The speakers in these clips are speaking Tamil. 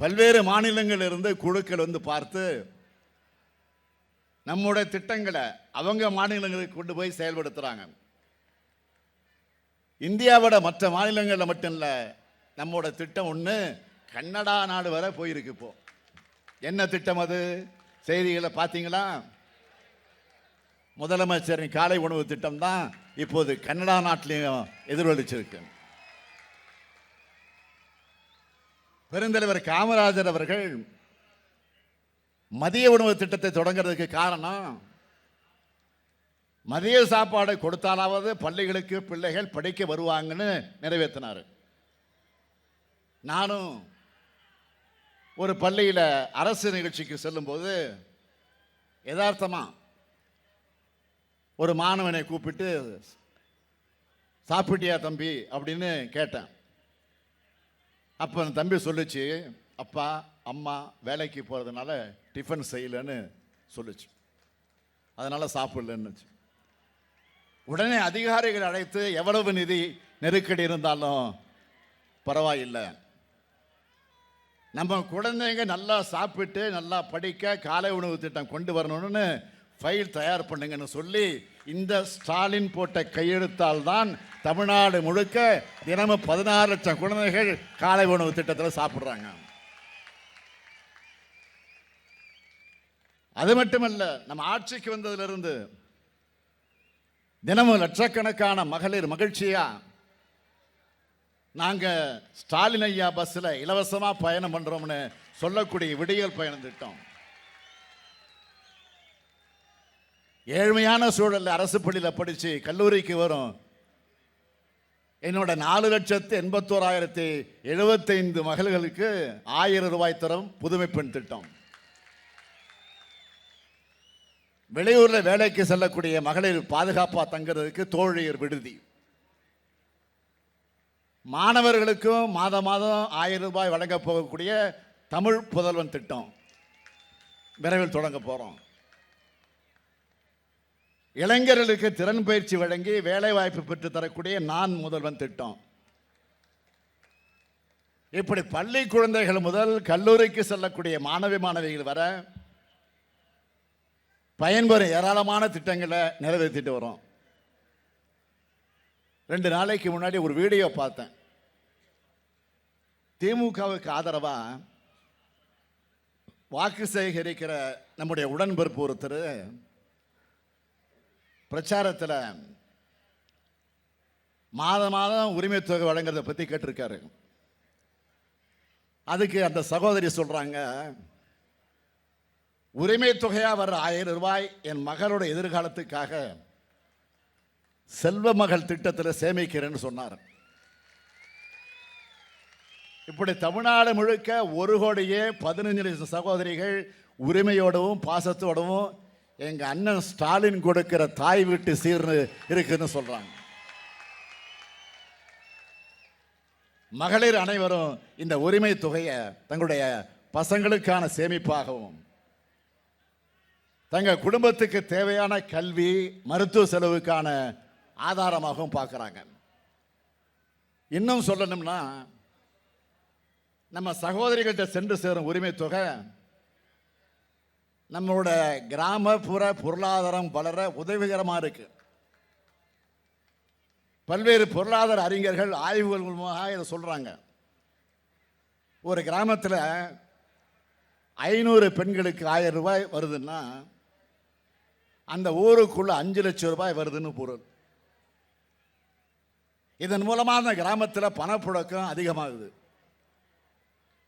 பல்வேறு மாநிலங்கள் இருந்து குழுக்கள் வந்து பார்த்து நம்முடைய திட்டங்களை அவங்க மாநிலங்களுக்கு கொண்டு போய் செயல்படுத்துகிறாங்க இந்தியாவோட மற்ற மாநிலங்களில் மட்டும் இல்லை நம்மோட திட்டம் ஒன்று கன்னடா நாடு வரை போயிருக்கு இப்போ. என்ன திட்டம் அது? செய்திகளை பார்த்தீங்களா? முதலமைச்சரின் காலை உணவு திட்டம் தான் இப்போது கன்னடா நாட்டிலையும் எதிரொலிச்சிருக்கு. பெருந்தலைவர் காமராஜர் அவர்கள் மதிய உணவு திட்டத்தை தொடங்குறதுக்கு காரணம் மதிய சாப்பாடு கொடுத்தாலாவது பள்ளிகளுக்கு பிள்ளைகள் படிக்க வருவாங்கன்னு நிறைவேற்றினார். நானும் ஒரு பள்ளியில் அரசு நிகழ்ச்சிக்கு செல்லும்போது யதார்த்தமாக ஒரு மாணவனை கூப்பிட்டு சாப்பிட்டியா தம்பி? அப்படின்னு கேட்டேன். அப்போ அந்த தம்பி சொல்லுச்சு அப்பா அம்மா வேலைக்கு போகிறதுனால டிஃபன் செய்யலைன்னு சொல்லுச்சு. அதனால் சாப்பிடலன்னுச்சு. உடனே அதிகாரிகள் அழைத்து எவ்வளவு நிதி நெருக்கடி இருந்தாலும் பரவாயில்லை. நம்ம குழந்தைங்க நல்லா சாப்பிட்டு நல்லா படிக்க காலை உணவு திட்டம் கொண்டு வரணும்னு ஃபைல் தயார் பண்ணுங்கன்னு சொல்லி இந்த ஸ்டாலின் போட்ட கையெழுத்தால் தான் தமிழ்நாடு முழுக்க தினமும் பதினாறு லட்சம் குழந்தைகள் காலை உணவு திட்டத்தில் சாப்பிட்றாங்க. அது மட்டுமல்ல நம்ம ஆட்சிக்கு வந்ததிலிருந்து தினமும் லட்சக்கணக்கான மகளிர் மகிழ்ச்சியா நாங்கள் ஸ்டாலின் ஐயா பஸ்ஸில் இலவசமாக பயணம் பண்ணுறோம்னு சொல்லக்கூடிய விடியல் பயணம் திட்டம். ஏழ்மையான சூழலில் அரசு பள்ளியில் படித்து கல்லூரிக்கு வரும். என்னோட நாலு லட்சத்து எண்பத்தோராயிரத்தி எழுபத்தைந்து மகள்களுக்கு ஆயிரம் ரூபாய் தரும் புதுமை பெண் திட்டம். வெளியூரில் வேலைக்கு செல்லக்கூடிய மகளிர் பாதுகாப்பாக தங்குறதுக்கு தோழியர் விடுதி. மாணவர்களுக்கும் மாதம் மாதம் ஆயிரம் ரூபாய் வழங்க போகக்கூடிய தமிழ் புதல்வன் திட்டம். விரைவில் தொடங்க போகிறோம் இளைஞர்களுக்கு திறன் பயிற்சி வழங்கி வேலை வாய்ப்பு பெற்று தரக்கூடிய நான் முதல்வன் திட்டம். இப்படி பள்ளி குழந்தைகள் முதல் கல்லூரிக்கு செல்லக்கூடிய மாணவி மாணவிகள் வர பயன்பெறும் ஏராளமான திட்டங்களை நிறைவேற்றிட்டு வரோம். ரெண்டு நாளைக்கு முன்னாடி ஒரு வீடியோ பார்த்தேன். திமுகவுக்கு ஆதரவாக வாக்கு சேகரிக்கிற நம்முடைய உடன்பிறப்பு ஒருத்தர் பிரச்சாரத்தில் மாதம் மாதம் உரிமை தொகை வழங்குறதை பற்றி கேட்டிருக்காரு. அதுக்கு அந்த சகோதரி சொல்கிறாங்க உரிமை தொகையாக வர்ற ஆயிரம் ரூபாய் என் மகளோட எதிர்காலத்துக்காக செல்வ மகள் திட்டத்தில் சேமிக்கிறேன்னு சொன்னார். இப்படி தமிழ்நாடு முழுக்க ஒரு கோடியே பதினஞ்சு லட்சம் சகோதரிகள் உரிமையோடவும் பாசத்தோடவும் எங்கள் அண்ணன் ஸ்டாலின் கொடுக்கிற தாய் வீட்டு சீர்னு இருக்குன்னு சொல்கிறாங்க மகளிர் அனைவரும் இந்த உரிமை தொகையை தங்களுடைய பசங்களுக்கான சேமிப்பாகவும் தங்கள் குடும்பத்துக்கு தேவையான கல்வி மருத்துவ செலவுக்கான ஆதாரமாகவும் பார்க்குறாங்க. இன்னும் சொல்லணும்னா நம்ம சகோதரிகள்கிட்ட சென்று சேரும் உரிமை தொகை நம்மளோட கிராமப்புற பொருளாதாரம் வளர உதவிகரமாக இருக்குது பல்வேறு பொருளாதார அறிஞர்கள் ஆய்வுகள் மூலமாக இதை சொல்கிறாங்க ஒரு கிராமத்தில் ஐநூறு பெண்களுக்கு ஆயிரம் ரூபாய் வருதுன்னா அந்த ஊருக்குள்ள அஞ்சு லட்சம் ரூபாய் வருதுன்னு பொருள். இதன் மூலமாக அந்த கிராமத்தில் பணப்புழக்கம் அதிகமாகுது.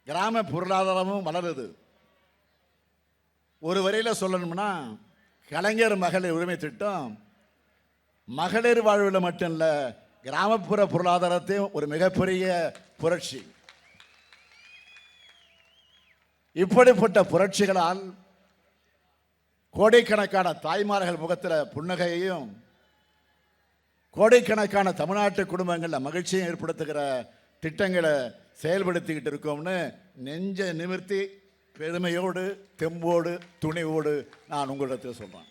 கிராம பொருளாதாரமும் வளருது. ஒரு வரையில் சொல்லணும்னா கலைஞர் மகளிர் உரிமை திட்டம் மகளிர் வாழ்வில் மட்டும் இல்லை கிராமப்புற பொருளாதாரத்தையும் ஒரு மிகப்பெரிய புரட்சி. இப்படிப்பட்ட புரட்சிகளால் கோடிக்கணக்கான தாய்மார்கள் முகத்தில் புன்னகையையும் கோடிக்கணக்கான தமிழ்நாட்டு குடும்பங்களில் மகிழ்ச்சியும் ஏற்படுத்துகிற திட்டங்களை செயல்படுத்திக்கிட்டு இருக்கோம்னு நெஞ்ச நிமிர்த்தி பெருமையோடு தெம்போடு துணிவோடு நான் உங்களிடத்தில் சொல்கிறேன்